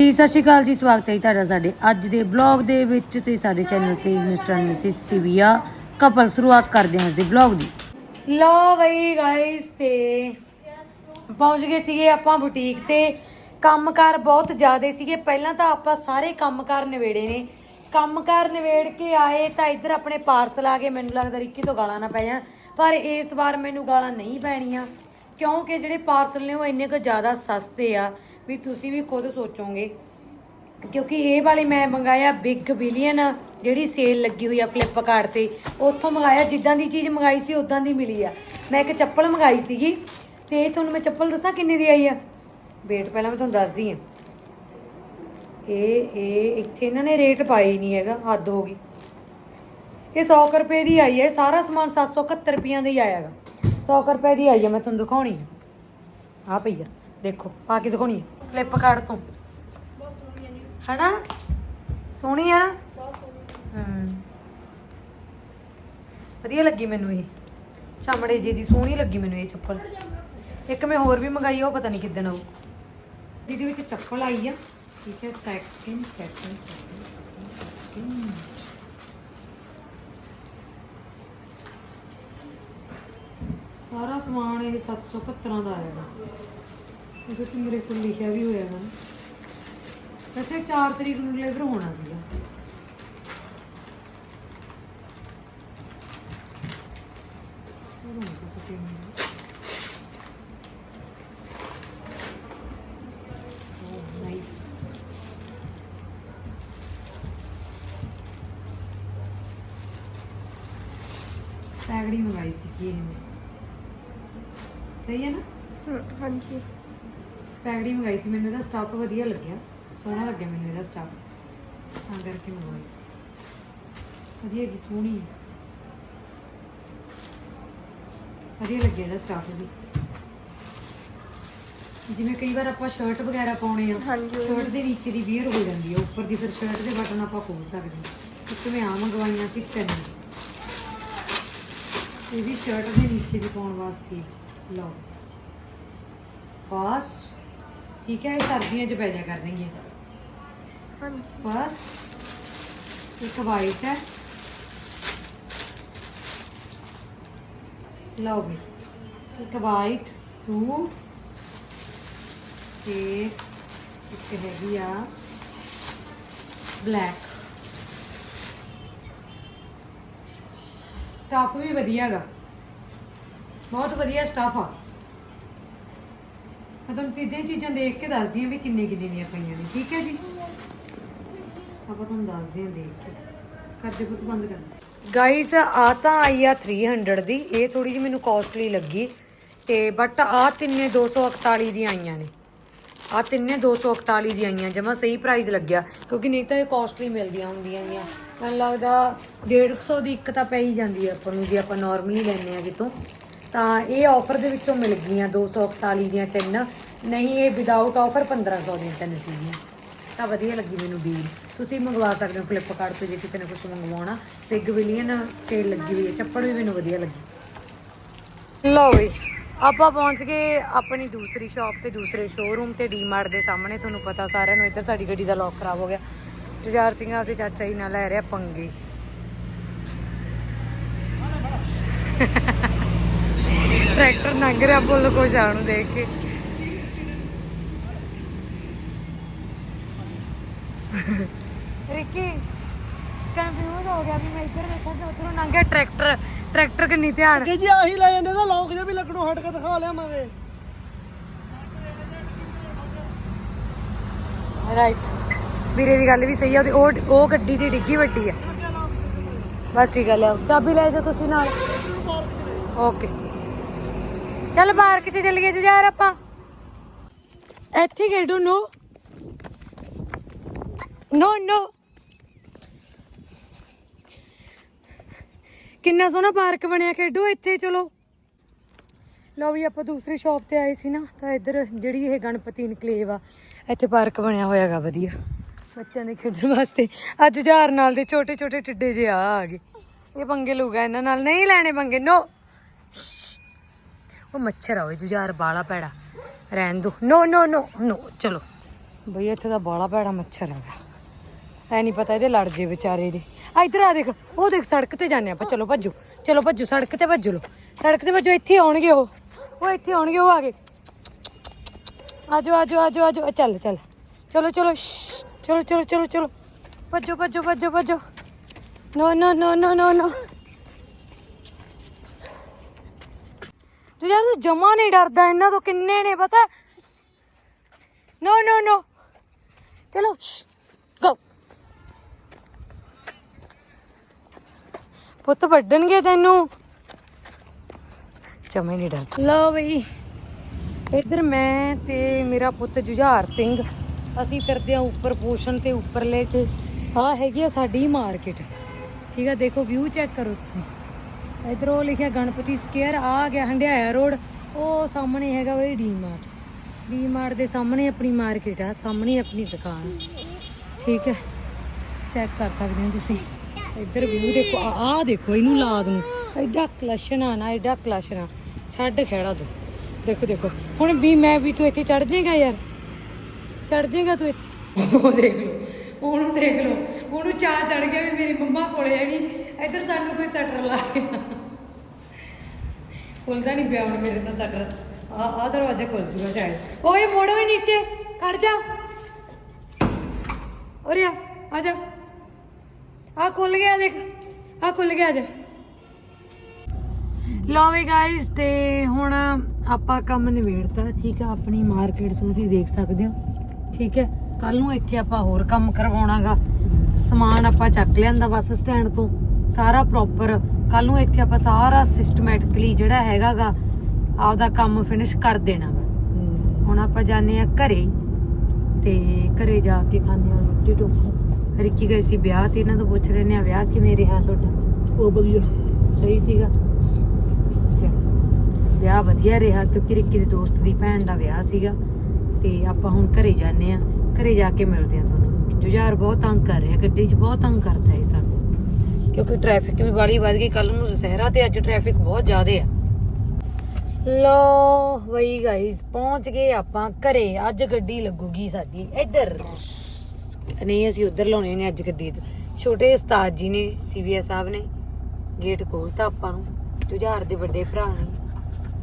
ਜੀ, ਸਤਿ ਸ਼੍ਰੀ ਅਕਾਲ ਜੀ, ਸਵਾਗਤ ਹੈ ਜੀ ਤੁਹਾਡਾ ਸਾਡੇ ਅੱਜ ਦੇ ਬਲੌਗ ਦੇ ਵਿੱਚ ਤੇ ਸਾਡੇ ਚੈਨਲ ਤੇ ਮਿਸਟਰ ਮਿਸਿਸ ਸਿਵਿਆ ਕਪਲ, ਸ਼ੁਰੂਆਤ ਕਰਦੇ ਹਾਂ ਅੱਜ ਦੇ ਬਲੌਗ ਦੀ। ਲੋ ਬਈ ਗਾਇਸ ਤੇ ਪਹੁੰਚ ਗਏ ਸੀਗੇ ਆਪਾਂ ਬੁਟੀਕ ਤੇ। ਕੰਮਕਾਰ ਬਹੁਤ ਜ਼ਿਆਦੇ ਸੀਗੇ। ਪਹਿਲਾਂ ਤਾਂ ਆਪਾਂ ਸਾਰੇ ਕੰਮਕਾਰ ਨਿਬੇੜੇ ਨੇ। ਕੰਮਕਾਰ ਨਿਬੇੜ ਕੇ ਆਏ ਤਾਂ ਇੱਧਰ ਆਪਣੇ ਪਾਰਸਲ ਆ ਗਏ। ਮੈਨੂੰ ਲੱਗਦਾ ਰਿੱਕੀ ਤੋਂ ਗਾਲਾਂ ਨਾ ਪੈ ਜਾਣ। ਪਰ ਇਸ ਵਾਰ ਮੈਨੂੰ ਗਾਲਾਂ ਨਹੀਂ ਪੈਣੀਆਂ। ਕਿਉਂਕਿ ਜਿਹੜੇ ਪਾਰਸਲ ਨੇ ਉਹ ਇੰਨੇ ਕੁ ਜ਼ਿਆਦਾ ਸਸਤੇ ਆ। ਵੀ ਤੁਸੀਂ ਵੀ ਖੁਦ ਸੋਚੋਗੇ। ਕਿਉਂਕਿ ਇਹ ਵਾਲੀ ਮੈਂ ਮੰਗਾਇਆ ਬਿਗ ਬਿਲੀਅਨ ਜਿਹੜੀ ਸੇਲ ਲੱਗੀ ਹੋਈ ਆ ਫਲਿੱਪਕਾਰਟ ਤੇ। ਉੱਥੋਂ ਮੰਗਾਇਆ, ਜਿੱਦਾਂ ਦੀ ਚੀਜ਼ ਮੰਗਾਈ ਸੀ ਉਦਾਂ ਦੀ ਮਿਲੀ ਆ। ਮੈਂ ਇੱਕ ਚੱਪਲ ਮੰਗਾਈ ਸੀਗੀ, ਤੇ ਇਹ ਤੁਹਾਨੂੰ ਮੈਂ ਚੱਪਲ ਦੱਸਾਂ ਕਿੰਨੇ ਦੀ ਆਈ ਆ? ਵੇਟ, ਪਹਿਲਾਂ ਮੈਂ ਤੁਹਾਨੂੰ ਦੱਸਦੀ ਆ। ਇਹ ਇਹ, ਇੱਥੇ ਇਹਨਾਂ ਨੇ ਰੇਟ ਪਾਈ ਨਹੀਂ ਹੈਗਾ, ਹੱਦ ਹੋ ਗਈ। ਇਹ 100 ਕੁ ਰੁਪਏ ਦੀ ਆਈ ਹੈ ਇਹ ਸਾਰਾ ਸਮਾਨ 771 ਰੁਪਈਆਂ ਦਾ ਹੀ ਆਇਆਗਾ 100 ਕੁ ਰੁਪਏ ਦੀ ਆਈ ਹੈ ਮੈਂ ਤੁਹਾਨੂੰ ਦਿਖਾਉਣੀ ਆ। ਆ ਪਈ ਆ। ਦੇਖੋ, ਪਾ ਕੇ ਦਿਖਾਉਣੀ ਆ ਫਲਿੱਪਕਾਰਟ ਤੋਂ। ਹੈ ਹਨਾ? ਸੋਹਣੀ ਹੈ ਨਾ? ਹਮ। ਵਧੀਆ ਲੱਗੀ ਮੈਨੂੰ ਇਹ। ਚਮੜੇ ਜੀ ਦੀ ਸੋਹਣੀ ਲੱਗੀ ਮੈਨੂੰ ਇਹ ਚੱਪਲ। ਇੱਕ ਮੈਂ ਹੋਰ ਵੀ ਮੰਗਾਈ ਉਹ ਪਤਾ ਨਹੀਂ ਕਿੱਦਣ ਆਊ। ਜਿਹਦੇ ਵਿੱਚ ਚੱਪਲ ਆਈ ਆ। ਠੀਕ ਹੈ ਸੈਕਿੰਡ ਸੈਕਿੰਡ ਸੈਕਿੰਡ ਸਾਰਾ ਸਮਾਨ ਇਹ 771 ਦਾ ਆਇਆ ਉਹਦੇ ਤੇ ਮੇਰੇ ਕੋਲ ਲਿਖਿਆ ਵੀ ਹੋਇਆ ਹੈ ਵੈਸੇ 4 ਤਰੀਕ ਨੂੰ ਡਿਲੀਵਰ ਹੋਣਾ ਸੀਗਾ। ਉਹ ਪੈਗੜੀ oh, ਮੰਗਾਈ ਸੀ ਕੀ ਇਹ ਸਹੀ ਹੈ ਨਾ? ਹਾਂਜੀ। ਪੈਗੜੀ ਮੰਗਾਈ ਸੀ ਮੈਨੂੰ ਇਹਦਾ ਸਟਾਫ ਵਧੀਆ ਲੱਗਿਆ ਸੋਹਣਾ ਲੱਗਿਆ ਮੈਨੂੰ ਇਹਦਾ ਸਟਾਫ ਤਾਂ ਕਰਕੇ ਮੰਗਵਾਈ ਸੀ। ਵਧੀਆ ਕੀ ਸੋਹਣੀ ਹੈ। ਵਧੀਆ ਲੱਗਿਆ ਇਹਦਾ ਸਟਾਫ ਵੀ। ਜਿਵੇਂ ਕਈ ਵਾਰ ਆਪਾਂ ਸ਼ਰਟ ਵਗੈਰਾ ਪਾਉਣੇ ਆ। ਸ਼ਰਟ ਦੇ ਨੀਚੇ ਦੀ ਵੀਅਰ ਹੋ ਜਾਂਦੀ ਹੈ ਉੱਪਰ ਦੀ ਫਿਰ ਸ਼ਰਟ ਦੇ ਬਟਨ ਆਪਾਂ ਖੋਲ ਸਕਦੇ ਹਾਂ। ਇੱਕ ਮੈਂ ਆ ਮੰਗਵਾਈਆਂ ਸੀ ਤਿੰਨ। ਇਹ ਵੀ ਸ਼ਰਟ ਦੇ ਨੀਚੇ ਦੀ ਪਾਉਣ ਵਾਸਤੇ। ਲਓ। ਫਾਸਟ ਠੀਕ ਹੈ ਇਹ ਸਰਦੀਆਂ 'ਚ ਪੈ ਜਾ ਕਰਨਗੀਆਂ? ਹਾਂਜੀ। ਫਸਟ ਇੱਕ ਵਾਈਟ ਹੈ। ਲਓ ਵੀ ਇੱਕ ਵਾਈਟ ਟੂ ਤੇ ਇੱਕ ਹੈਗੀ ਆ ਬਲੈਕ ਸਟਾਫ ਵੀ ਵਧੀਆ ਹੈਗਾ। ਬਹੁਤ ਵਧੀਆ ਸਟਾਫ ਆ। ਮੈਂ ਤੁਹਾਨੂੰ ਤਿੰਨੇ ਚੀਜ਼ਾਂ ਦੇਖ ਕੇ ਦੱਸਦੀ ਹਾਂ ਵੀ ਕਿੰਨੇ ਕਿੰਨੇ ਦੀਆਂ ਪਈਆਂ ਨੇ, ਠੀਕ ਹੈ ਜੀ? ਆਪਾਂ ਤੁਹਾਨੂੰ ਦੱਸਦੇ ਹਾਂ ਦੇਖ ਕੇ। ਕਰਦੇ ਪੁੱਤ ਬੰਦ ਕਰ। ਗਾਈਸ ਆ ਤਾਂ ਆਈ ਆ 300 ਦੀ। ਇਹ ਥੋੜੀ ਜਿਹੀ ਮੈਨੂੰ ਕਾਸਟਲੀ ਲੱਗੀ। ਤੇ ਬਟ ਆ ਤਿੰਨੇ 241 ਦੀਆਂ ਆਈਆਂ ਨੇ। ਆ ਤਿੰਨੇ 241 ਦੀਆਂ ਆਈਆਂ, ਜਮਾ ਸਹੀ ਪ੍ਰਾਈਸ ਲੱਗਿਆ। ਕਿਉਂਕਿ ਨਹੀਂ ਤਾਂ ਇਹ ਕਾਸਟਲੀ ਮਿਲਦੀਆਂ ਹੁੰਦੀਆਂ ਗੀਆਂ। ਮੈਨੂੰ ਲੱਗਦਾ 150 ਦੀ ਇੱਕ ਤਾਂ ਪੈ ਹੀ ਜਾਂਦੀ ਆ ਆਪਾਂ ਨੂੰ, ਜੇ ਆਪਾਂ ਨਾਰਮਲੀ ਲੈਨੇ ਆ ਕਿਤੋਂ। ਤਾਂ ਇਹ ਆਫਰ ਦੇ ਵਿੱਚੋਂ ਮਿਲ ਗਈਆਂ 241 ਦੀਆਂ ਤਿੰਨ। ਨਹੀਂ, ਇਹ ਵਿਦਆਊਟ ਆਫਰ 1500 ਦੀਆਂ ਤਿੰਨ ਸੀਗੀਆਂ। ਤਾਂ ਵਧੀਆ ਲੱਗੀ ਮੈਨੂੰ ਡੀਲ ਤੁਸੀਂ ਮੰਗਵਾ ਸਕਦੇ ਹੋ ਫਲਿੱਪਕਾਰਟ ਤੋਂ ਜੇ ਕਿਸੇ ਨੇ ਕੁਝ ਮੰਗਵਾਉਣਾ। ਬਿਗ ਵਿਲੀਅਨ ਸੇਲ ਲੱਗੀ ਹੋਈ ਹੈ। ਚੱਪਲ ਵੀ ਮੈਨੂੰ ਵਧੀਆ ਲੱਗੀ। ਲਓ ਵੀ ਆਪਾਂ ਪਹੁੰਚ ਗਏ ਆਪਣੀ ਦੂਸਰੀ ਸ਼ਾਪ ਤੇ, ਦੂਸਰੇ ਸ਼ੋਰੂਮ ਤੇ ਡੀਮਾਰਟ ਦੇ ਸਾਹਮਣੇ। ਤੁਹਾਨੂੰ ਪਤਾ ਸਾਰਿਆਂ ਨੂੰ ਇੱਧਰ ਸਾਡੀ ਗੱਡੀ ਦਾ ਲੌਕ ਖਰਾਬ ਹੋ ਗਿਆ। ਜੁਝਾਰ ਸਿੰਘ ਆਪਦੇ ਚਾਚਾ ਜੀ ਨਾਲ ਲੈ ਰਿਹਾ ਪੰਗੇ। ਟਰੈਕਟਰ ਲੰਘ ਰਿਹਾ ਬੁੱਲ ਕੋ ਨੂੰ ਦੇਖ ਕੇ। ਰਿੱਕੀ ਕਨਫਿਊਜ਼ ਹੋ ਗਿਆ ਵੀ ਮੈਂ ਇੱਧਰ ਵੇਖਾਂ ਤੇ ਉੱਧਰੋਂ ਲੰਘ ਗਿਆ ਟਰੈਕਟਰ। ਟਰੈਕਟਰ ਕਿੰਨੀ ਧਿਆਨ ਕਿ ਜੀ ਆਹੀ ਲੈ ਜਾਂਦੇ ਤਾਂ ਲੋਕ ਜੇ ਵੀ ਲੱਕੜੋਂ ਹਟ ਕੇ ਦਿਖਾ ਲਿਆਵਾਂਗੇ ਰਾਈਟ ਵੀਰੇ ਦੀ ਗੱਲ ਵੀ ਸਹੀ ਆ ਉਹ ਉਹ ਗੱਡੀ ਦੀ ਡਿੱਗੀ ਵੱਡੀ ਆ। ਬਸ ਠੀਕ ਆ ਲਿਆਓ। ਚਾਬੀ ਲੈ ਜਾਓ ਤੁਸੀਂ ਨਾਲ। ਓਕੇ ਚੱਲ ਪਾਰਕ 'ਚ ਚੱਲੀਏ ਜੁਝਾਰ ਆਪਾਂ। ਇੱਥੇ ਖੇਡੋ, ਨੋ। ਨੋ ਨੋ। ਕਿੰਨਾ ਸੋਹਣਾ ਪਾਰਕ ਬਣਿਆ ਖੇਡੋ, ਇੱਥੇ ਚਲੋ। ਲਓ ਵੀ ਆਪਾਂ ਦੂਸਰੀ ਸ਼ਾਪ ਤੇ ਆਏ ਸੀ ਨਾ, ਤਾਂ ਇੱਧਰ ਜਿਹੜੀ ਇਹ ਗਣਪਤੀ ਇਨਕਲੇਵ ਆ, ਇੱਥੇ ਪਾਰਕ ਬਣਿਆ ਹੋਇਆਗਾ ਵਧੀਆ। ਬੱਚਿਆਂ ਦੇ ਖੇਡਣ ਵਾਸਤੇ। ਅੱਜ ਜੁਝਾਰ ਨਾਲ ਦੇ ਛੋਟੇ ਛੋਟੇ ਟਿੱਡੇ ਜਿਹੇ ਆ ਆ ਗਏ। ਇਹ ਪੰਗੇ ਲੂਗਾ ਇਹਨਾਂ ਨਾਲ। ਨਹੀਂ ਲੈਣੇ ਪੰਗੇ, ਨੋ। ਉਹ ਮੱਛਰ ਆ ਜੁਝਾਰ ਬਾਲਾ ਪੈੜਾ ਰਹਿਣ ਦੋ। ਨੋ ਨੋ ਨੋ ਨੋ ਚਲੋ। ਬਈ ਇੱਥੇ ਦਾ ਬਾਲਾ ਭੈੜਾ ਮੱਛਰ ਹੈਗਾ। ਐ ਨਹੀਂ ਪਤਾ ਇਹਦੇ ਲੜ ਜੇ ਵਿਚਾਰੇ ਦੇ ਆ ਇੱਧਰ ਆ ਦੇਖ, ਉਹ ਦੇਖ ਸੜਕ ਤੇ ਜਾਂਦੇ ਆਪਾਂ। ਚਲੋ ਭੱਜੋ ਚਲੋ ਭੱਜੋ, ਸੜਕ ਤੇ ਭੱਜੋ ਲੋ ਸੜਕ ਤੇ ਭੱਜੋ, ਇੱਥੇ ਆਉਣਗੇ ਉਹ। ਉਹ ਇੱਥੇ ਆਉਣਗੇ, ਉਹ ਆ ਗਏ। ਆਜੋ ਆਜੋ ਆਜੋ ਆਜੋ। ਚੱਲ ਚੱਲ। ਚਲੋ ਚਲੋ ਚਲੋ ਚਲੋ ਚਲੋ ਚਲੋ। ਭੱਜੋ ਭੱਜੋ ਭੱਜੋ ਭੱਜੋ। ਨੋ ਨੋ ਨੋ ਨੋ ਨੋ ਨੋ ਤੂੰ ਯਾਰ ਜਮਾ ਨਹੀਂ ਡਰਦਾ ਇਹਨਾਂ ਤੋਂ ਕਿੰਨੇ ਨੇ ਪਤਾ। ਨੋ ਨੋ ਨੋ ਚਲੋ ਗੋ ਪੁੱਤ ਵੱਢਣਗੇ ਤੈਨੂੰ। ਜਮੇ ਨਹੀਂ ਡਰਦਾ। ਲਓ ਬਈ, ਇੱਧਰ ਮੈਂ ਤੇ ਮੇਰਾ ਪੁੱਤ ਜੁਝਾਰ ਸਿੰਘ, ਅਸੀਂ ਫਿਰਦੇ ਆ ਉੱਪਰ ਪੋਸ਼ਨ ਤੇ ਉੱਪਰ ਲੈ ਕੇ ਆ ਹੈਗੀ ਆ ਸਾਡੀ ਮਾਰਕੀਟ। ਠੀਕ ਆ, ਦੇਖੋ ਵਿਊ ਚੈੱਕ ਕਰੋ ਤੁਸੀਂ। ਇੱਧਰ ਲਿਖਿਆ ਗਣਪਤੀ ਸਕੁਅਰ, ਆ ਗਿਆ ਹੰਡਿਆਇਆ ਰੋਡ, ਉਹ ਸਾਹਮਣੇ ਹੈਗਾ ਬਈ ਡੀ ਮਾਰਟ। ਦੇ ਸਾਹਮਣੇ ਆਪਣੀ ਮਾਰਕੀਟ ਆ, ਸਾਹਮਣੇ ਆਪਣੀ ਦੁਕਾਨ। ਠੀਕ ਹੈ, ਚੈੱਕ ਕਰ ਸਕਦੇ ਹੋ ਤੁਸੀਂ। ਇੱਧਰ ਵੀ ਦੇਖੋ ਆਹ ਦੇਖੋ ਇਹਨੂੰ ਲਾਦ ਨੂੰ। ਐਡਾ ਕਲਸ਼ਣਾ ਨਾ, ਐਡਾ ਕਲਸ਼ਣਾ। ਛੱਡ ਖੇੜਾ ਤੂੰ। ਦੇਖੋ ਦੇਖੋ। ਹੁਣ ਵੀ ਮੈਂ ਵੀ ਤੂੰ ਇੱਥੇ ਚੜ ਜਾਏਗਾ ਯਾਰ? ਚੜ ਜਾਏਗਾ ਤੂੰ ਇੱਥੇ? ਉਹ ਦੇਖ ਲਓ। ਉਹਨੂੰ ਦੇਖ ਲਓ। ਉਹਨੂੰ ਚਾਹ ਚੜ ਗਿਆ ਵੀ ਮੇਰੀ ਮੰਮਾ ਕੋਲੇ ਹੈਗੀ। ਇੱਧਰ ਸਾਨੂੰ ਕੋਈ ਸਟਰ ਲਾ ਗਿਆ ਖੁੱਲਦਾ ਨਹੀਂ ਪਿਆ ਹੁਣ ਮੇਰੇ ਤੋਂ ਸਟਰ। ਆ ਆ ਦਰਵਾਜ਼ਾ ਖੁੱਲ ਜੂਗਾ ਸ਼ਾਇਦ। ਓਏ, ਮੋੜੋ ਹੀ ਨੀਚੇ। ਖੜ ਜਾ। ਉਰੇ ਆ ਆ ਜਾ। ਆ ਖੁੱਲ ਗਿਆ, ਦੇਖ। ਆ ਖੁੱਲ ਗਿਆ ਜਾ ਲਓ ਵੀ ਗਾਇਸ ਤੇ ਹੁਣ ਆਪਾਂ ਕੰਮ ਨਿਬੇੜਤਾ, ਠੀਕ ਆ? ਆਪਣੀ ਮਾਰਕੀਟ ਤੁਸੀਂ ਦੇਖ ਸਕਦੇ ਹੋ। ਠੀਕ ਹੈ? ਕੱਲ ਨੂੰ ਇੱਥੇ ਆਪਾਂ ਹੋਰ ਕੰਮ ਕਰਵਾਉਣਾਗਾ। ਸਮਾਨ ਆਪਾਂ ਚੱਕ ਲਿਆਂਦਾ ਬੱਸ ਸਟੈਂਡ ਤੋਂ। ਸਾਰਾ ਪ੍ਰੋਪਰ ਕੱਲ ਨੂੰ ਇੱਥੇ ਆਪਾਂ ਸਾਰਾ ਸਿਸਟਮੈਟਿਕਲੀ ਜਿਹੜਾ ਹੈਗਾਗਾ ਆਪਦਾ ਕੰਮ ਫਿਨਿਸ਼ ਕਰ ਦੇਣਾਗਾ। ਹੁਣ ਆਪਾਂ ਜਾਣੇ ਆ ਘਰੇ ਤੇ ਘਰੇ ਜਾ ਕੇ ਖਾਣੇ ਆ ਰੋਟੀ ਟੋਕ ਰਿੱਕੀ ਗਈ ਸੀ ਵਿਆਹ ਤੇ ਇਹਨਾਂ ਤੋਂ ਪੁੱਛ ਰਹੇ ਨੇ ਵਿਆਹ ਕਿਵੇਂ ਰਿਹਾ ਤੁਹਾਡਾ? ਉਹ ਵਧੀਆ। ਸਹੀ ਸੀਗਾ? ਚਲੋ ਵਿਆਹ ਵਧੀਆ ਰਿਹਾ ਕਿਉਂਕਿ ਰਿੱਕੀ ਦੇ ਦੋਸਤ ਦੀ ਭੈਣ ਦਾ ਵਿਆਹ ਸੀਗਾ। ਤੇ ਆਪਾਂ ਹੁਣ ਘਰੇ ਜਾਂਦੇ ਆ ਘਰੇ ਜਾ ਕੇ ਮਿਲਦੇ ਆ ਤੁਹਾਨੂੰ। ਜੁਝਾਰ ਬਹੁਤ ਤੰਗ ਕਰ ਰਿਹਾ ਗੱਡੀ 'ਚ ਬਹੁਤ ਤੰਗ ਕਰਦਾ ਹੈ ਸਾਨੂੰ ਕਿਉਂਕਿ ਟ੍ਰੈਫਿਕ ਵੀ ਬਾਲੀ ਵੱਧ ਗਈ ਕੱਲ ਨੂੰ ਦੁਸਹਿਰਾ ਤੇ ਅੱਜ ਟ੍ਰੈਫਿਕ ਬਹੁਤ ਜ਼ਿਆਦੇ ਆ। ਲੋ ਵਈ ਗਾਇਸ ਪਹੁੰਚ ਗਏ ਆਪਾਂ ਘਰੇ ਅੱਜ ਗੱਡੀ ਲੱਗੂਗੀ ਸਾਡੀ ਇੱਧਰ। ਨਹੀਂ ਅਸੀਂ ਉੱਧਰ ਲਾਉਣੀ ਨੇ ਅੱਜ ਗੱਡੀ ਛੋਟੇ ਉਸਤਾਦ ਜੀ ਨੇ ਸੀਵੀਐਸ ਸਾਹਿਬ ਨੇ ਗੇਟ ਖੋਲਤਾ ਆਪਾਂ ਨੂੰ। ਜੁਝਾਰ ਦੇ ਵੱਡੇ ਭਰਾ ਨੇ।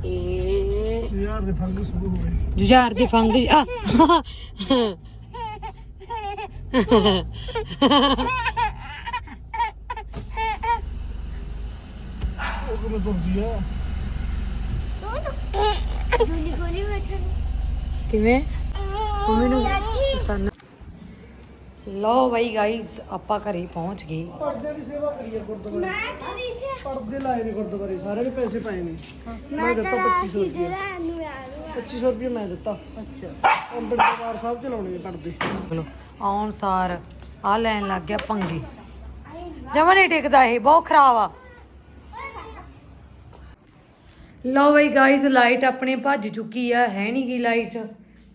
ਇਹ ਯਾਰ ਦੇ ਫੰਗ ਸ਼ੁਰੂ ਹੋ ਗਏ। ਜੁਝਾਰ ਦੀ ਫੰਗ ਆ ਉਹ ਕਿਵੇਂ ਤੁਰਦੀ ਆ। ਗੋਲੀ ਬੈਠਣ ਕਿਵੇਂ? ਮੰਮੀ ਨੂੰ ਪਸੰਦ ਲੋ ਬਾਈ ਗਾਇਸ ਆਪਾਂ ਘਰੇ ਪਹੁੰਚ ਗਏ। ਪਰਦੇ ਦੀ ਸੇਵਾ ਕਰੀਏ ਗੁਰਦੁਆਰੇ। ਮੈਂ ਕਰੀ ਸੀ। ਪਰਦੇ ਲਾਏ ਨੇ ਗੁਰਦੁਆਰੇ ਸਾਰੇ ਨੇ ਪੈਸੇ ਪਾਏ ਨੇ। ਮੈਂ ਦਿੱਤਾ ਤਾਂ 2500 ਰੁਪਏ ਜਿਹੜਾ ਨੂੰ ਯਾਰ 2500 ਰੁਪਏ ਮੈਂ ਦਿੱਤਾ। ਅੱਛਾ। ਅੰਬਰ ਦਰਬਾਰ ਸਾਹਿਬ ਚ ਲਾਉਣੇ ਨੇ ਪਰਦੇ। ਚਲੋ ਆਉਣ ਸਾਰ ਆ ਲੈਣ ਲੱਗ ਗਿਆ ਪੰਗੇ। ਜਮਾ ਨਹੀਂ ਟਿਕਦਾ ਇਹ ਬਹੁਤ ਖਰਾਬ ਆ। ਲਓ ਬਈ ਗਾਇਸ ਲਾਈਟ ਆਪਣੇ ਭੱਜ ਚੁੱਕੀ ਆ, ਹੈ ਨਹੀਂ ਗੀ ਲਾਈਟ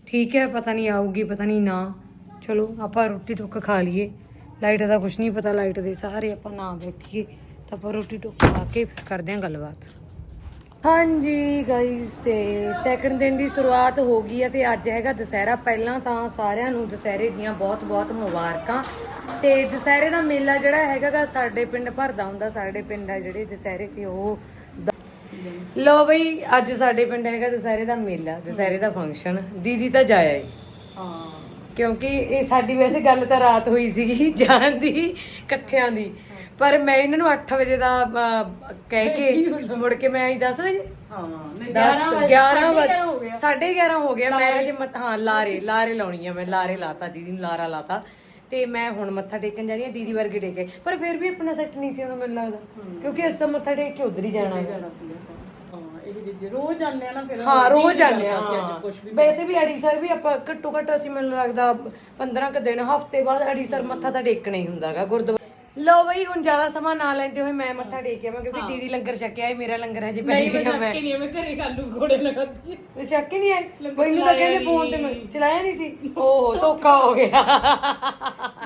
ਠੀਕ ਹੈ, ਪਤਾ ਨਹੀਂ ਆਊਗੀ, ਪਤਾ ਨਹੀਂ ਨਾ। ਚਲੋ, ਆਪਾਂ ਰੋਟੀ ਟੁੱਕ ਖਾ ਲਈਏ। ਲਾਈਟ ਦਾ ਕੁਝ ਨਹੀਂ ਪਤਾ ਲਾਈਟ ਦੇ ਸਾਰੇ ਆਪਾਂ ਨਾ ਬੈਠੀਏ ਤਾਂ ਆਪਾਂ ਰੋਟੀ ਟੁੱਕ ਖਾ ਕੇ ਕਰਦੇ ਹਾਂ ਗੱਲਬਾਤ। ਹਾਂਜੀ ਗਾਇਸ ਤੇ ਸੈਕੰਡ ਦਿਨ ਦੀ ਸ਼ੁਰੂਆਤ ਹੋ ਗਈ ਹੈ ਤੇ ਅੱਜ ਹੈਗਾ ਦੁਸਹਿਰਾ। ਪਹਿਲਾਂ ਤਾਂ ਸਾਰਿਆਂ ਨੂੰ ਦੁਸਹਿਰੇ ਦੀਆਂ ਬਹੁਤ-ਬਹੁਤ ਮੁਬਾਰਕਾਂ। ਤੇ ਦੁਸਹਿਰੇ ਦਾ ਮੇਲਾ ਜਿਹੜਾ ਹੈਗਾਗਾ ਸਾਡੇ ਪਿੰਡ ਭਰਦਾ ਹੁੰਦਾ, ਸਾਡੇ ਪਿੰਡ ਆ ਜਿਹੜੇ ਦੁਸਹਿਰੇ ਤੇ ਉਹ ਲੋ ਬਈ ਅੱਜ ਸਾਡੇ ਪਿੰਡ ਹੈਗਾ ਦੁਸਹਿਰੇ ਦਾ ਮੇਲਾ ਦੁਸਹਿਰੇ ਦਾ ਫੰਕਸ਼ਨ ਦੀਦੀ ਤਾਂ ਜਾਇਆ ਹਾਂ। ਕਿਉਂਕਿ ਇਹ ਸਾਡੀ ਵੈਸੇ ਗੱਲ ਤਾਂ ਰਾਤ ਹੋਈ ਸੀਗੀ ਜਾਣ ਦੀ ਇਕੱਠਿਆਂ ਦੀ। ਪਰ ਮੈਂ ਇਹਨਾਂ ਨੂੰ 8 ਵਜੇ ਦਾ ਅਹ, ਕਹਿ ਕੇ ਮੁੜ ਕੇ ਮੈਂ ਆਈ 10 ਵਜੇ। ਹਾਂ ਨਹੀਂ 10 11 ਵਜੇ ਹੋ ਗਿਆ। 11:30 ਹੋ ਗਿਆ। ਮੈਂ ਅਜੇ ਮੱਥਾ ਹਾਂ ਲਾਰੇ ਲਾਰੇ ਲਾਉਣੀ ਆ ਮੈਂ ਲਾਰੇ ਲਾਤਾ ਦੀਦੀ ਨੂੰ ਲਾਰਾ ਲਾਤਾ। ਤੇ ਮੈਂ ਹੁਣ ਮੱਥਾ ਟੇਕਣ ਜਾ ਰਹੀ ਹਾਂ ਦੀਦੀ ਵਰਗੇ ਟੇਕੇ ਪਰ ਫਿਰ ਵੀ ਆਪਣਾ ਸੈੱਟ ਨਹੀਂ ਸੀ ਉਹਨੂੰ ਮੈਨੂੰ ਲੱਗਦਾ। ਕਿਉਂਕਿ ਅਸੀਂ ਤਾਂ ਮੱਥਾ ਟੇਕ ਕੇ ਉਧਰ ਹੀ ਜਾਣਾ ਹੈ ਜਾਣਾ ਸੀਗਾ ਹਾਂ ਇਹ ਜੇ ਰੋਜ਼ ਜਾਂਦੇ ਆ ਨਾ ਫਿਰ ਹਾਂ ਜੀ ਰੋਜ਼ ਜਾਂਦੇ ਆ। ਸੀ ਅੱਜ ਕੁਛ ਵੀ। ਵੈਸੇ ਵੀ ਅੜੀਸਰ ਵੀ ਆਪਾਂ ਘੱਟੋ ਘੱਟ ਅਸੀਂ ਮੈਨੂੰ ਲੱਗਦਾ 15 ਕ ਦਿਨ ਹਫ਼ਤੇ ਬਾਅਦ ਅੜੀਸਰ ਮੱਥਾ ਤਾਂ ਟੇਕਣਾ ਹੀ ਹੁੰਦਾਗਾ ਗੁਰਦੁਆਰਾ ਲੋ ਬਈ ਹੁਣ ਜ਼ਿਆਦਾ ਸਮਾਂ ਨਾ ਲੈਂਦੇ ਹੋਏ ਮੈਂ ਮੱਥਾ ਟੇਕਿਆ ਮੈਂ ਕਿਉਂਕਿ ਦੀਦੀ ਲੰਗਰ ਛਕਿਆ ਹੈ ਮੇਰਾ ਲੰਗਰ ਹਜੇ ਪੈ ਗਿਆ ਮੈਂ ਨਹੀਂ ਮੈਂ ਘਰੇ ਕਾਲੂ ਘੋੜੇ ਲਗਾਤੀ। ਤੇ ਹੀ ਨਹੀਂ ਆਈ ਮੈਨੂੰ ਤਾਂ ਕਹਿੰਦੇ ਫੋਨ ਤੇ ਮੈਂ ਚਲਾਇਆ ਨਹੀਂ ਸੀ। ਓਹ ਧੋਖਾ ਹੋ ਗਿਆ।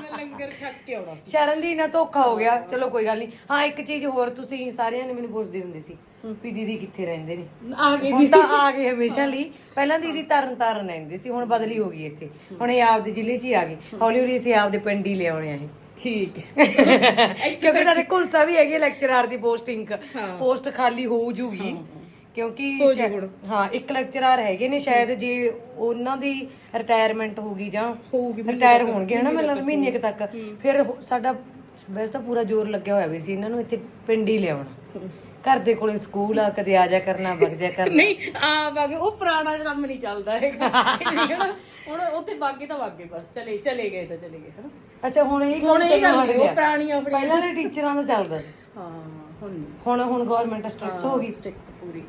ਮੈਂ ਲੰਗਰ ਛੱਕ ਕੇ ਆਉਣਾ ਸ਼ਰਨ ਦੀ ਨਾਲ ਧੋਖਾ ਹੋ ਗਿਆ। ਚਲੋ ਕੋਈ ਗੱਲ ਨਹੀਂ। ਹਾਂ ਇੱਕ ਚੀਜ਼ ਹੋਰ ਤੁਸੀਂ ਸਾਰਿਆਂ ਨੇ ਮੈਨੂੰ ਪੁੱਛਦੇ ਹੁੰਦੇ ਸੀ ਵੀ ਦੀਦੀ ਕਿੱਥੇ ਰਹਿੰਦੇ ਨੇ? ਆ ਗਈ ਹੁਣ ਤਾਂ ਆ ਗਏ ਹਮੇਸ਼ਾ ਲਈ। ਪਹਿਲਾਂ ਦੀਦੀ ਤਰਨ ਤਾਰਨ ਰਹਿੰਦੇ ਸੀ ਹੁਣ ਬਦਲੀ ਹੋ ਗਈ ਇੱਥੇ। ਹੁਣ ਇਹ ਆਪਦੇ ਜ਼ਿਲ੍ਹੇ 'ਚ ਹੀ ਆ ਗਏ। ਹੌਲੀ ਹੌਲੀ ਅਸੀਂ ਆਪਦੇ ਪਿੰਡ ਹੀ ਲਿਆਉਣੇ ਆ ਇਹ। ਠੀਕ ਹੈ। ਕਿਉਂਕਿ ਸਾਡੇ ਕੁਲਸਾ ਵੀ ਹੈਗੀ ਲੈਕਚਰਰ ਦੀ ਪੋਸਟਿੰਗ ਪੋਸਟ ਖਾਲੀ ਹੋ ਜੂਗੀ। ਕਿਉਂਕਿ ਹਾਂ ਇੱਕ ਲੈਕਚਰਰ ਹੈਗੇ ਨੇ ਸ਼ਾਇਦ ਜੇ ਉਹਨਾਂ ਦੀ ਰਿਟਾਇਰਮੈਂਟ ਹੋਊਗੀ ਜਾਂ ਰਿਟਾਇਰ ਹੋਣਗੇ ਹਨਾ ਮੈਨੂੰ ਮਹੀਨੇ ਕੁ ਤੱਕ। ਫਿਰ ਹੋ- ਸਾਡਾ ਵੈਸੇ ਤਾਂ ਪੂਰਾ ਜ਼ੋਰ ਲੱਗਿਆ ਹੋਇਆ ਵੀ ਸੀ ਇਹਨਾਂ ਨੂੰ ਇੱਥੇ ਪਿੰਡ ਹੀ ਲਿਆਉਣਾ। ਘਰ ਦੇ ਕੋਲੇ ਸਕੂਲ ਆ ਕਦੇ ਆ ਜਾ ਕਰਨਾ ਵਗ ਜਾ ਕਰਨਾ। ਨਹੀਂ ਆ ਬਾਗੇ ਉਹ ਪੁਰਾਣਾ ਕੰਮ ਨਹੀਂ ਚੱਲਦਾ ਹੈਗਾ। ਹੁਣ ਉੱਥੇ ਬਾਗੇ ਤਾਂ ਬਾਗੇ ਬਸ ਚਲੇ ਚਲੇ ਗਏ ਤਾਂ ਚਲੇ ਗਏ ਹਨਾ। ਅੱਛਾ ਹੁਣ ਇਹ ਹੁਣ ਇਹ ਚੱਲਣਾ ਗੱਲ ਹਟ ਨਹੀਂ, ਉਹ ਗਿਆ। ਪੁਰਾਣੀ ਆਪਣੀ ਪਹਿਲਾਂ ਦੇ ਟੀਚਰਾਂ ਦਾ ਚੱਲਦਾ ਸੀ। ਹਾਂ ਹੁਣ ਨਹੀਂ। ਹੁਣ ਹੁਣ ਗਵਰਨਮੈਂਟ ਸਟ੍ਰਿਕਟ ਹੋ ਗਈ। ਸਟਿਕ ਪੂਰੀ।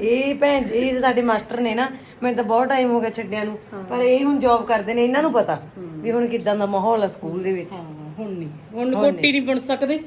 ਇਹ ਭੈਣ ਇਹ ਸਾਡੇ ਮਾਸਟਰ ਨੇ ਨਾ ਮੈਨੂੰ ਤਾਂ ਬਹੁਤ ਟਾਈਮ ਹੋ ਗਿਆ ਛੱਡਿਆਂ ਨੂੰ ਪਰ ਇਹ ਹੁਣ ਜੌਬ ਕਰਦੇ ਨੇ ਇਹਨਾਂ ਨੂੰ ਪਤਾ ਵੀ ਹੁਣ ਕਿਦਾਂ ਦਾ ਮਾਹੌਲ ਆ ਸਕੂਲ ਦੇ ਵਿੱਚ। ਹਾਂ ਹੁਣ ਨਹੀਂ। ਹੁਣ ਕੋਟੀ ਨਹੀਂ ਬਣ ਸਕਦੇ।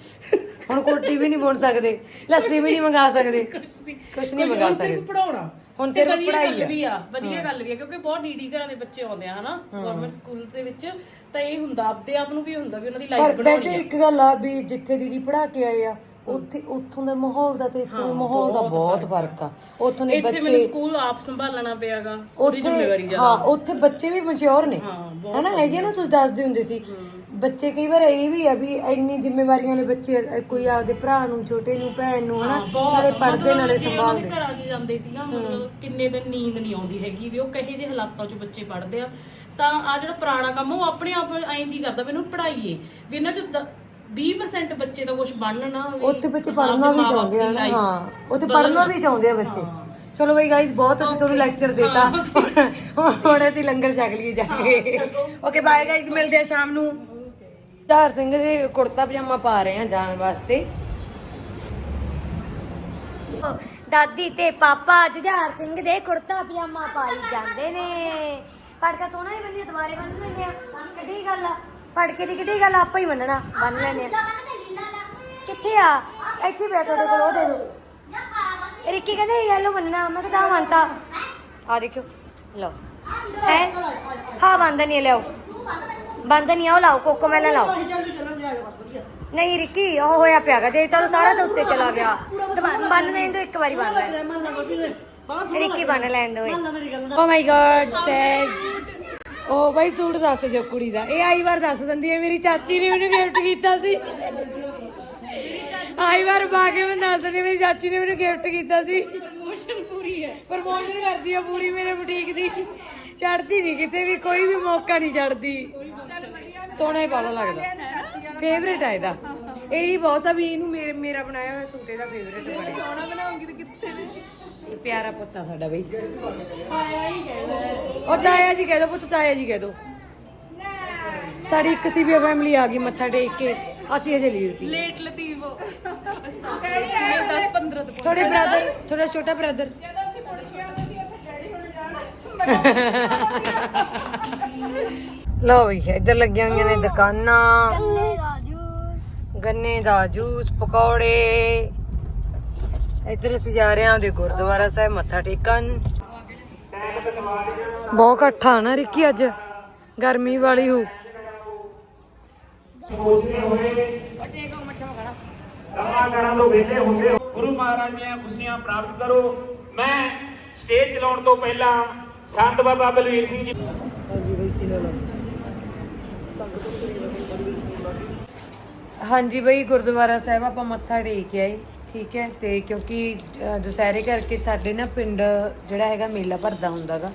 ਹੁਣ ਕੋਟੀ ਵੀ ਨਹੀਂ ਬੁਣ ਸਕਦੇ ਲੱਸੀ ਵੀ ਨਹੀਂ ਮੰਗਾ ਸਕਦੇ। ਕੁਝ ਨਹੀਂ ਮੰਗਾ ਸਕਦੇ। ਪੜਾਉਣਾ ਹੁਣ ਸਿਰਫ ਆ। ਵੀ ਆ ਵਧੀਆ ਗੱਲ ਵੀ ਆ ਕਿਉਂਕਿ ਬਹੁਤ ਨੀਡੀ ਘਰਾਂ ਦੇ ਬੱਚੇ ਆਉਂਦੇ ਆ ਹਨਾ? ਗਵਰਨਮੈਂਟ ਸਕੂਲ ਦੇ ਵਿੱਚ ਤਾਂ ਇਹ ਹੁੰਦਾ ਆਪਦੇ ਆਪ ਨੂੰ ਵੀ ਹੁੰਦਾ ਵੀ ਉਹਨਾਂ ਦੀ ਪਰ ਲਾਈਫ ਵੈਸੇ ਇੱਕ ਗੱਲ ਆ ਵੀ ਜਿੱਥੇ ਦੀਦੀ ਪੜਾ ਕੇ ਆਏ ਆ ਉੱਥੇ ਉੱਥੋਂ ਦਾ ਮਾਹੌਲ ਦਾ ਤੇ ਇੱਥੋਂ ਦੇ ਮਾਹੌਲ ਦਾ ਬਹੁਤ ਫ਼ਰਕ ਆ। ਉੱਥੋਂ ਦੇ ਇੱਥੇ ਮੈਨੂੰ ਬੱਚੇ ਸਕੂਲ ਆਪ ਸੰਭਾਲਣਾ ਪਿਆਗਾ ਪੂਰੀ ਉੱਥੇ ਜ਼ਿੰਮੇਵਾਰੀ ਜਾ ਹਾਂ ਉੱਥੇ ਬੱਚੇ ਵੀ ਮੈਚੁਰ ਨੇ ਹਾਂ ਹਨਾ? ਹੈਗੇ ਨਾ ਤੁਸੀਂ ਦੱਸਦੇ ਹੁੰਦੇ ਸੀ। ਬੱਚੇ ਕਈ ਵਾਰ ਇਹ ਵੀ ਆ ਵੀ ਇੰਨੀ ਜ਼ਿੰਮੇਵਾਰੀਆਂ ਵਾਲੇ ਬੱਚੇ ਅ, ਕੋਈ ਆਪਦੇ ਭਰਾ ਨੂੰ ਛੋਟੇ ਨੂੰ ਭੈਣ ਨੂੰ ਹਨਾ ਨਾਲੇ ਪੜਦੇ ਨਾਲੇ ਸੰਭਾਲਦੇ। ਘਰਾਂ 'ਚ ਜਾਂਦੇ ਸੀ ਨਾ ਮਤਲਬ ਕਿੰਨੇ ਦਿਨ ਨੀਂਦ ਨਹੀਂ ਆਉਂਦੀ ਹੈਗੀ ਵੀ ਉਹ ਕਹੇ ਜੇ ਹਾਲਾਤਾਂ 'ਚ ਬੱਚੇ ਪੜਦੇ ਆ। ਤਾਂ ਆ ਜਿਹੜਾ ਪੁਰਾਣਾ ਕੰਮ ਉਹ ਆਪਣੇ ਆਪ ਐਂ ਜੀ ਕਰਦਾ ਮੈਨੂੰ ਪੜਾਈਏ ਵੀ ਇਹਨਾਂ 'ਚ ਦ- 20% ਬੱਚੇ ਤਾਂ ਕੁਝ ਬਣਨ ਨਾ ਵੀ ਉੱਥੇ ਬੱਚੇ ਹਾਂ, ਪੜਨਾ ਵੀ ਮਾਂ-ਬਾਪ ਚਾਹੁੰਦੇ ਆ ਦੀ ਨਾ life ਹਾਂ ਉੱਥੇ ਪੜਨਾ ਵੀ ਚਾਹੁੰਦੇ ਆ ਬੱਚੇ। ਚਲੋ ਬਈ ਗਾਇਸ ਬਹੁਤ ਅਸੀਂ ਤੁਹਾਨੂੰ ਲੈਕਚਰ ਦਿੱਤਾ। ਹੁਣ ਅਸੀਂ ਲੰਗਰ ਛਕ ਲਈਏ ਜਾ ਕੇ। ਓਕੇ ਬਾਏ ਗਾਇਸ ਮਿਲਦੇ ਆ ਸ਼ਾਮ ਨੂੰ। ਧਾਰ ਸਿੰਘ ਦੇ ਕੁੜਤਾ ਪਜਾਮਾ ਪਾ ਰਹੇ ਆ ਜਾਣ ਵਾਸਤੇ। ਦਾਦੀ ਤੇ ਪਾਪਾ ਜੁਝਾਰ ਸਿੰਘ ਦੇ ਕੁੜਤਾ ਪਜਾਮਾ ਪਾਈ ਜਾਂਦੇ ਨੇ। ਪੜਕਾ ਸੋਹਣਾ ਹੀ ਬੰਨਿਆ, ਦੁਬਾਰੇ ਬੰਨ ਲੈਂਦੇ ਆ ਕਿੱਡੀ ਗੱਲ ਆ? ਪੜਕੇ ਦੀ ਕਿੱਡੀ ਗੱਲ ਆਪਾਂ ਹੀ ਮੰਨਣਾ ਬੰਨ ਲੈਂਦੇ ਆ ਕਿੱਥੇ ਆ? ਇੱਥੇ ਪਿਆ ਤੁਹਾਡੇ ਕੋਲ ਉਹ ਦੇ ਦੋ ਰਿੱਕੀ ਕਹਿੰਦੇ ਯੈਲੋ ਮੰਨਣਾ ਮੈਂ ਕਿਹਾ ਤਾਂ ਮੰਨਤਾ ਆ ਦੇਖਿਓ, ਲਓ। ਹੈ? ਹਾਂ ਬੰਦ ਨਹੀਂ ਲਿਆਓ। ਬੰਦ ਨਹੀਂ ਆਓ ਲਾਓ ਕੋਕੋ ਮੈਲਾ ਲਾਓ। ਨਹੀਂ ਰਿੱਕੀ ਉਹ ਹੋਇਆ ਪਿਆਗਾ ਜੇ ਤੁਹਾਨੂੰ ਸਾਰਾ ਤਾਂ ਉੱਤੇ ਚਲਾ ਗਿਆ। ਬੰਨ ਦੇਣ ਦੋ ਇੱਕ ਵਾਰੀ ਬੰਨ ਲੈ। ਰਿੱਕੀ ਬੰਨ ਲੈਣ ਦੋ ਓ ਮਾਈ ਗॉड ਸੈਜ ਉਹ ਬਾਈ ਸੂਟ ਦੱਸ ਦਿਓ ਕੁੜੀ ਦਾ। ਇਹ ਆਈ ਵਾਰ ਦੱਸ ਦਿੰਦੀ ਹੈ ਮੇਰੀ ਚਾਚੀ ਨੇ ਮੈਨੂੰ ਗਿਫਟ ਕੀਤਾ ਸੀ। ਆਈ ਵਾਰ ਪਾ ਕੇ ਮੈਂ ਦੱਸ ਦਿੰਦੀ ਮੇਰੀ ਚਾਚੀ ਨੇ ਮੈਨੂੰ ਗਿਫਟ ਕੀਤਾ ਸੀ। ਪ੍ਰਮੋਸ਼ਨ ਪੂਰੀ ਹੈ। ਪ੍ਰਮੋਸ਼ਨ ਕਰਦੀ ਆ ਪੂਰੀ ਮੇਰੇ ਬੁਟੀਕ ਦੀ। ਛੱਡਦੀ ਨਹੀਂ ਕਿਤੇ ਵੀ ਕੋਈ ਵੀ ਮੌਕਾ ਨਹੀਂ ਛੱਡਦੀ ਸੋਹਣਾ ਹੀ ਪਾਲਾ ਲੱਗਦਾ। ਫੇਵਰੇਟ ਆ ਇਹਦਾ। ਇਹੀ ਬਹੁਤ ਆ ਵੀ ਇਹਨੂੰ ਮੇਰੇ ਮੇਰਾ ਬਣਾਇਆ ਹੋਇਆ ਸੂਟ ਇਹਦਾ ਫੇਵਰੇਟ ਬਣੇ। ਸੋਹਣਾ ਬਣਾਉਂਗੀ ਤੇ ਕਿੱਥੇ ਇਹ ਪਿਆਰਾ ਪੁੱਤਾ ਸਾਡਾ ਬਈ। ਉਹ ਤਾਇਆ ਜੀ ਕਹਿ ਦੋ ਪੁੱਤ ਤਾਇਆ ਜੀ ਕਹਿ ਦੋ। ਸਾਡੀ ਇੱਕ ਸੀ ਵੀ ਫੈਮਿਲੀ ਆ ਗਈ ਮੱਥਾ ਟੇਕ ਕੇ। ਅਸੀਂ ਅਜੇ ਲੀਡ ਪੀ ਲੇਟ ਲਤੀਵੋ ਸੀ 10 15 ਤੋਂ ਥੋੜੇ ਬ੍ਰਦਰ ਥੋੜਾ ਛੋਟਾ ਬ੍ਰਦਰ ਲੋ ਵੀ, ਇੱਧਰ ਲੱਗੀਆਂ ਹੋਈਆਂ ਨੇ ਦੁਕਾਨਾਂ। ਗੰਨੇ ਦਾ ਜੂਸ, ਪਕੌੜੇ। ਇੱਧਰ ਅਸੀਂ ਜਾ ਰਹੇ ਹਾਂ ਉਹਦੇ ਗੁਰਦੁਆਰਾ ਸਾਹਿਬ, ਮੱਥਾ ਟੇਕਣ। ਬਹੁਤ ਇਕੱਠਾ ਨਾ ਰਿੱਕੀ ਅੱਜ, ਗਰਮੀ ਵਾਲੀ ਹੋ। ਗੁਰੂ ਮਹਾਰਾਜ ਦੀਆਂ ਖੁਸ਼ੀਆਂ ਪ੍ਰਾਪਤ ਕਰੋ। ਮੈਂ ਸਟੇਜ ਚਲਾਉਣ ਤੋਂ ਪਹਿਲਾਂ ਸੰਤ ਬਾਬਾ ਬਲਵੀਰ ਸਿੰਘ ਜੀ। ਹਾਂਜੀ ਬਈ ਕੀ ਹਾਲ ਹੈ ਹਾਂਜੀ ਬਈ ਗੁਰਦੁਆਰਾ ਸਾਹਿਬ ਆਪਾਂ ਮੱਥਾ ਟੇਕ ਕੇ ਆਏ, ਠੀਕ ਹੈ? ਤੇ ਕਿਉਂਕਿ ਦੁਸਹਿਰੇ ਕਰਕੇ ਸਾਡੇ ਨਾ ਪਿੰਡ ਜਿਹੜਾ ਹੈਗਾ ਮੇਲਾ ਭਰਦਾ ਹੁੰਦਾਗਾ।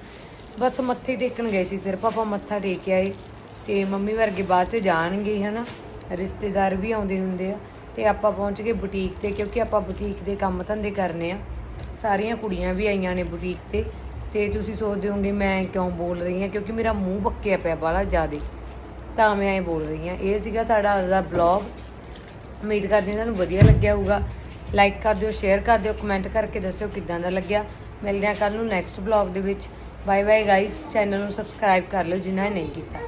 ਬਸ ਮੱਥੇ ਟੇਕਣ ਗਏ ਸੀ, ਸਿਰਫ ਆਪਾਂ ਮੱਥਾ ਟੇਕ ਕੇ ਆਏ। ਤੇ ਮੰਮੀ ਵਰਗੇ ਬਾਅਦ ਚ ਜਾਣਗੇ, ਹਨਾ? ਰਿਸ਼ਤੇਦਾਰ ਵੀ ਆਉਂਦੇ ਹੁੰਦੇ ਆ। ਤੇ ਆਪਾਂ ਪਹੁੰਚ ਗਏ ਬੁਟੀਕ ਤੇ, ਕਿਉਂਕਿ ਆਪਾਂ ਬੁਟੀਕ ਦੇ ਕੰਮ ਧੰਦੇ ਕਰਨੇ ਆ। ਸਾਰੀਆਂ ਕੁੜੀਆਂ ਵੀ ਆਈਆਂ ਨੇ ਬੁਟੀਕ ਤੇ। ਤੇ ਤੁਸੀਂ ਸੋਚਦੇ ਹੋਗੇ ਮੈਂ ਕਿਉਂ ਬੋਲ ਰਹੀ ਹਾਂ, ਕਿਉਂਕਿ ਮੇਰਾ ਮੂੰਹ ਬੱਕਿਆ ਪਿਆ ਬਾਲਾ ਜ਼ਿਆਦਾ। ਤਾਂ ਮੈਂ ਐਂ ਬੋਲ ਰਹੀ ਹਾਂ। ਇਹ ਸੀਗਾ ਸਾਡਾ ਅੱਜ ਦਾ ਬਲੌਗ ਉਮੀਦ ਕਰਦੀ ਤੁਹਾਨੂੰ ਵਧੀਆ ਲੱਗਿਆ ਹੋਊਗਾ। ਲਾਈਕ ਕਰ ਦਿਓ ਸ਼ੇਅਰ ਕਰ ਦਿਓ ਕਮੈਂਟ ਕਰਕੇ ਦੱਸਿਓ ਕਿੱਦਾਂ ਦਾ ਲੱਗਿਆ। ਮਿਲਦੇ ਹਾਂ ਕੱਲ ਨੂੰ ਨੈਕਸਟ ਬਲੌਗ ਦੇ ਵਿੱਚ। ਬਾਏ ਬਾਏ ਗਾਇਸ ਚੈਨਲ ਨੂੰ ਸਬਸਕ੍ਰਾਈਬ ਕਰ ਲਿਓ ਜਿਨ੍ਹਾਂ ਨੇ ਨਹੀਂ ਕੀਤਾ।